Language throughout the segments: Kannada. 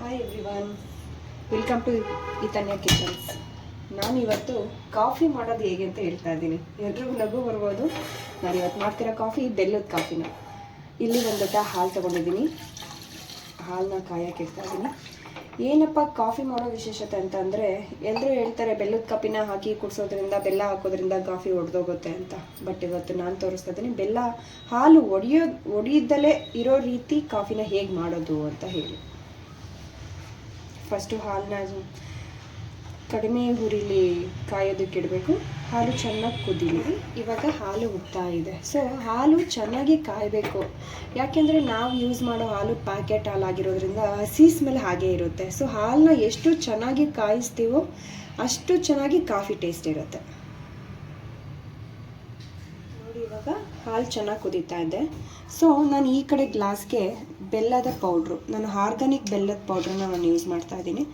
Hi everyone welcome to Ithanya kitchens ನಾನು ಇವತ್ತು ಕಾಫಿ ಮಾಡೋದು ಹೇಗೆ ಅಂತ ಹೇಳ್ತಾ ಇದ್ದೀನಿ. ಎಲ್ರಿಗೂ ನಗು ಬರ್ಬೋದು. ನಾನು ಇವತ್ತು ಮಾಡ್ತಿರೋ ಕಾಫಿ ಬೆಲ್ಲದ ಕಾಫಿನ. ಇಲ್ಲಿ ಒಂದು ದೊಡ್ಡ ಹಾಲು ತೊಗೊಂಡಿದ್ದೀನಿ. ಹಾಲನ್ನ ಕಾಯಕ್ಕೆ ಇಡ್ತಾ ಇದ್ದೀನಿ. ಏನಪ್ಪ ಕಾಫಿ ಮಾಡೋ ವಿಶೇಷತೆ ಅಂತಂದರೆ ಎಲ್ಲರೂ ಹೇಳ್ತಾರೆ ಬೆಲ್ಲದ ಕಪ್ಪಿನ ಹಾಕಿ ಕುಡಿಸೋದ್ರಿಂದ ಬೆಲ್ಲ ಹಾಕೋದ್ರಿಂದ ಕಾಫಿ ಒಡೆದೋಗುತ್ತೆ ಅಂತ. ಬಟ್ ಇವತ್ತು ನಾನು ತೋರಿಸ್ತಾ ಇದ್ದೀನಿ, ಬೆಲ್ಲ ಹಾಲು ಒಡೆಯೋ ಒಡೆಯಿದ್ದಲೇ ಇರೋ ರೀತಿ ಕಾಫಿನ ಹೇಗೆ ಮಾಡೋದು ಅಂತ ಹೇಳಿ. ಫಸ್ಟು ಹಾಲನ್ನ ಕಡಿಮೆ ಹುರಿಲಿ ಕಾಯೋದಕ್ಕೆ ಇಡಬೇಕು. ಹಾಲು ಚೆನ್ನಾಗಿ ಕುದೀಲಿ. ಇವಾಗ ಹಾಲು ಉಗ್ತಾ ಇದೆ. ಸೊ ಹಾಲು ಚೆನ್ನಾಗಿ ಕಾಯಬೇಕು. ಯಾಕೆಂದರೆ ನಾವು ಯೂಸ್ ಮಾಡೋ ಹಾಲು ಪ್ಯಾಕೆಟ್ ಹಾಲಾಗಿರೋದ್ರಿಂದ ಹಸಿ ಸ್ಮೆಲ್ ಹಾಗೇ ಇರುತ್ತೆ. ಸೊ ಹಾಲನ್ನ ಎಷ್ಟು ಚೆನ್ನಾಗಿ ಕಾಯಿಸ್ತೀವೋ ಅಷ್ಟು ಚೆನ್ನಾಗಿ ಕಾಫಿ ಟೇಸ್ಟ್ ಇರುತ್ತೆ. ನೋಡಿ ಇವಾಗ ಹಾಲು ಚೆನ್ನಾಗಿ ಕುದೀತಾ ಇದೆ. ಸೊ ನಾನು ಈ ಕಡೆ ಗ್ಲಾಸ್ಗೆ ಬೆಲ್ಲದ ಪೌಡ್ರು ನಾನು ಆರ್ಗಾನಿಕ್ ಬೆಲ್ಲದ ಪೌಡ್ರನ್ನ ನಾನು ಯೂಸ್ ಮಾಡ್ತಾ ಇದ್ದೀನಿ.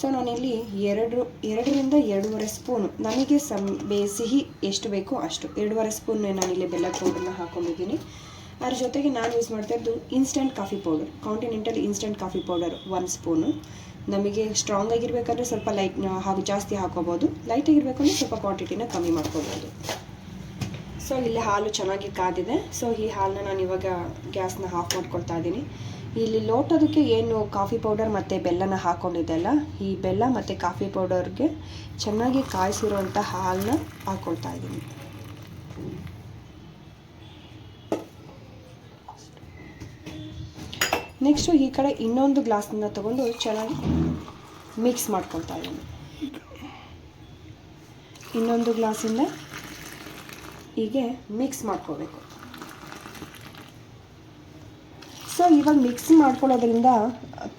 ಸೊ ನಾನಿಲ್ಲಿ ಎರಡು, ಎರಡರಿಂದ ಎರಡೂವರೆ ಸ್ಪೂನು ನನಗೆ ಸಮ್, ಬೇ, ಸಿಹಿ ಎಷ್ಟು ಬೇಕೋ ಅಷ್ಟು. ಎರಡೂವರೆ ಸ್ಪೂನ್ ನಾನಿಲ್ಲಿ ಬೆಲ್ಲದ ಪೌಡ್ರನ್ನ ಹಾಕೊಂಡಿದ್ದೀನಿ. ಅದ್ರ ಜೊತೆಗೆ ನಾನು ಯೂಸ್ ಮಾಡ್ತಾ ಇದ್ದು instant coffee powder continental instant coffee powder one spoon ನಮಗೆ ಸ್ಟ್ರಾಂಗ್ ಆಗಿರಬೇಕಾದ್ರೆ ಸ್ವಲ್ಪ ಲೈಟ್ ಹಾಗೆ ಜಾಸ್ತಿ ಹಾಕೋಬೋದು ಲೈಟ್ ಅಂದರೆ ಸ್ವಲ್ಪ ಕ್ವಾಂಟಿಟಿನ ಕಮ್ಮಿ ಮಾಡ್ಕೋಬೋದು. ಸೊ ಇಲ್ಲಿ ಹಾಲು ಚೆನ್ನಾಗಿ ಕಾದಿದೆ. ಸೊ ಈ ಹಾಲನ್ನ ನಾನು ಇವಾಗ ಗ್ಯಾಸ್ನ ಆಫ್ ಮಾಡ್ಕೊಳ್ತಾ ಇದ್ದೀನಿ. ಇಲ್ಲಿ ಲೋಟೋದಕ್ಕೆ ಏನು ಕಾಫಿ ಪೌಡರ್ ಮತ್ತು ಬೆಲ್ಲನ ಹಾಕ್ಕೊಂಡಿದ್ದೆಲ್ಲ ಈ ಬೆಲ್ಲ ಮತ್ತು ಕಾಫಿ ಪೌಡರ್ಗೆ ಚೆನ್ನಾಗಿ ಕಾಯಿಸಿರುವಂಥ ಹಾಲನ್ನ ಹಾಕ್ಕೊಳ್ತಾ ಇದ್ದೀನಿ. ನೆಕ್ಸ್ಟು ಈ ಕಡೆ ಇನ್ನೊಂದು ಗ್ಲಾಸನ್ನ ತಗೊಂಡು ಚೆನ್ನಾಗಿ ಮಿಕ್ಸ್ ಮಾಡ್ಕೊಳ್ತಾ ಇದ್ದೀನಿ. ಇನ್ನೊಂದು ಗ್ಲಾಸಿಂದ ಹೀಗೆ ಮಿಕ್ಸ್ ಮಾಡ್ಕೋಬೇಕು. ಸೊ ಇವಾಗ ಮಿಕ್ಸ್ ಮಾಡ್ಕೊಳ್ಳೋದ್ರಿಂದ,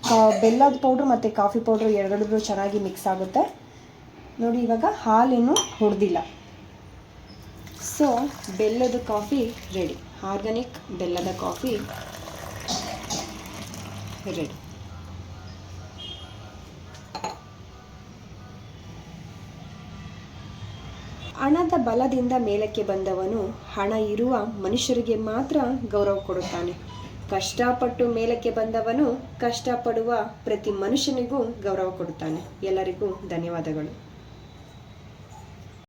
ಕಾ- ಬೆಲ್ಲದ ಪೌಡ್ರ್ ಮತ್ತು ಕಾಫಿ ಪೌಡ್ರ್ ಎರಡರದ್ದು ಚೆನ್ನಾಗಿ ಮಿಕ್ಸ್ ಆಗುತ್ತೆ. ನೋಡಿ, ಇವಾಗ ಹಾಲೇನು ಹೊಡೆದಿಲ್ಲ ಸೊ ಬೆಲ್ಲದ ಕಾಫಿ ರೆಡಿ ಆರ್ಗ್ಯಾನಿಕ್ ಬೆಲ್ಲದ ಕಾಫಿ ರೆಡಿ ಹಣದ ಬಲದಿಂದ ಮೇಲಕ್ಕೆ ಬಂದವನು ಹಣ ಇರುವ ಮನುಷ್ಯರಿಗೆ ಮಾತ್ರ ಗೌರವ ಕೊಡುತ್ತಾನೆ. ಕಷ್ಟಪಟ್ಟು ಮೇಲಕ್ಕೆ ಬಂದವನು ಕಷ್ಟಪಡುವ ಪ್ರತಿ ಮನುಷ್ಯನಿಗೂ ಗೌರವ ಕೊಡುತ್ತಾನೆ. ಎಲ್ಲರಿಗೂ ಧನ್ಯವಾದಗಳು.